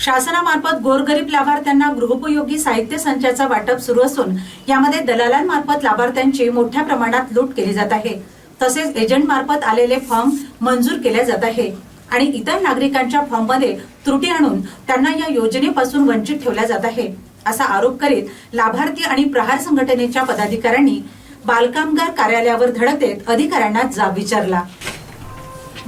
शासनामार्फत गोरगरीब लाभार्थ्यांना गृहोपयोगी साहित्य संचाचा वाटप सुरू असून यामध्ये दलालांमार्फत लाभार्थ्यांची मोठ्या प्रमाणात लूट केली जात आहे. तसेच एजंटमार्फत आलेले फॉर्म मंजूर केले जात आहे. आणि इतर नागरिकांच्या फॉर्ममध्ये त्रुटी आणून त्यांना या योजनेपासून वंचित ठेवल्या जात आहे असा आरोप करीत लाभार्थी आणि प्रहार संघटनेच्या पदाधिकाऱ्यांनी बालकामगार कार्यालयावर धडक देत अधिकाऱ्यांना जाब विचारला.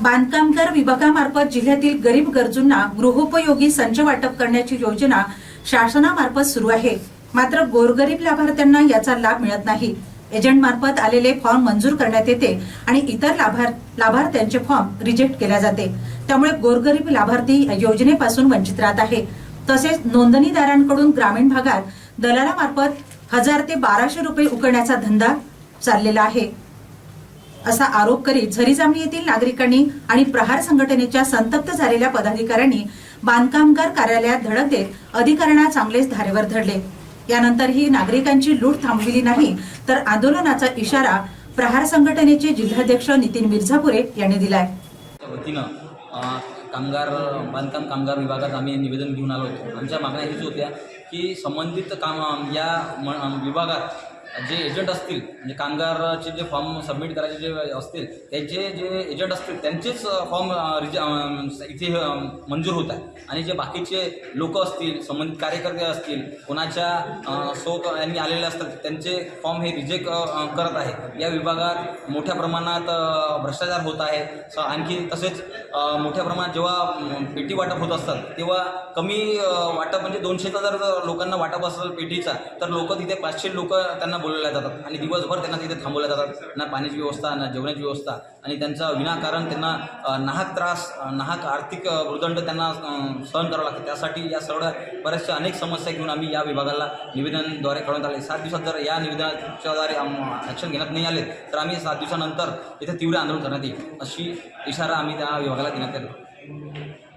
बांधकामगार विभागामार्फत जिल्ह्यातील गरीब गरजूंना गृहोपयोगी संच वाटप करण्याची योजना शासनामार्फत सुरू आहे. मात्र गोरगरीब लाभार्थ्यांना याचा लाभ मिळत नाही. एजंट मार्फत आलेले फॉर्म मंजूर करण्यात येते आणि इतर लाभार लाभार्थ्यांचे फॉर्म रिजेक्ट केल्या जाते. त्यामुळे गोरगरीब लाभार्थी योजनेपासून वंचित राहत आहे. तसेच नोंदणीदारांकडून ग्रामीण भागात दलालामार्फत हजार ते बाराशे रुपये उकळण्याचा धंदा चाललेला आहे. असा आरोप करीत झरीजामणी येथील नागरिकांनी आणि प्रहार संघटनेच्या संतप्त झालेल्या पदाधिकाऱ्यांनी बांधकामगार कार्यालयात धडक देत अधिकाऱ्यांना चांगलेच धारेवर धरले यानंतरही नागरिकांची लूट थांबविली नाही तर आंदोलनाचा इशारा प्रहार संघटनेचे जिल्हाध्यक्ष नितीन मिर्झापुरे यांनी दिलाय. कामगार बांधकाम कामगार विभागात आम्ही निवेदन घेऊन आलो होतो. आमच्या मागण्या हीच होत्या की संबंधित काम या म विभागात जे एजंट असतील म्हणजे कामगारचे जे फॉर्म सबमिट करायचे जे असतील त्यांचे जे एजंट असतील त्यांचेच फॉर्म रिज इथे मंजूर होत आहे आणि जे बाकीचे लोक असतील संबंधित कार्यकर्ते असतील कोणाच्या अ, सोत यांनी आलेले असतात त्यांचे फॉर्म हे रिजेक्ट करत आहे. या विभागात मोठ्या प्रमाणात भ्रष्टाचार होत आहे. स आणखी तसेच मोठ्या प्रमाणात जेव्हा पेटी वाटप होत असतात तेव्हा कमी वाटप म्हणजे दोनशेचा जर लोकांना वाटप असेल पेटीचा तर लोक तिथे पाचशे लोक त्यांना बोलवल्या जातात आणि दिवसभर त्यांना तिथे थांबवल्या जातात. ना पाण्याची व्यवस्था ना जेवणाची व्यवस्था. आणि त्यांचा विनाकारण त्यांना नाहक त्रास नाहक आर्थिक मृदंड त्यांना सहन करावं लागतं. त्यासाठी या सगळ्या बऱ्याचशा अनेक समस्या घेऊन आम्ही या विभागाला निवेदनद्वारे कळवण्यात आले सात दिवसात जर या निवेदनाच्याद्वारे ॲक्शन घेण्यात नाही आले तर आम्ही सात दिवसानंतर इथे तीव्र आंदोलन करण्यात येईल अशी इशारा आम्ही त्या विभागाला देण्यात आला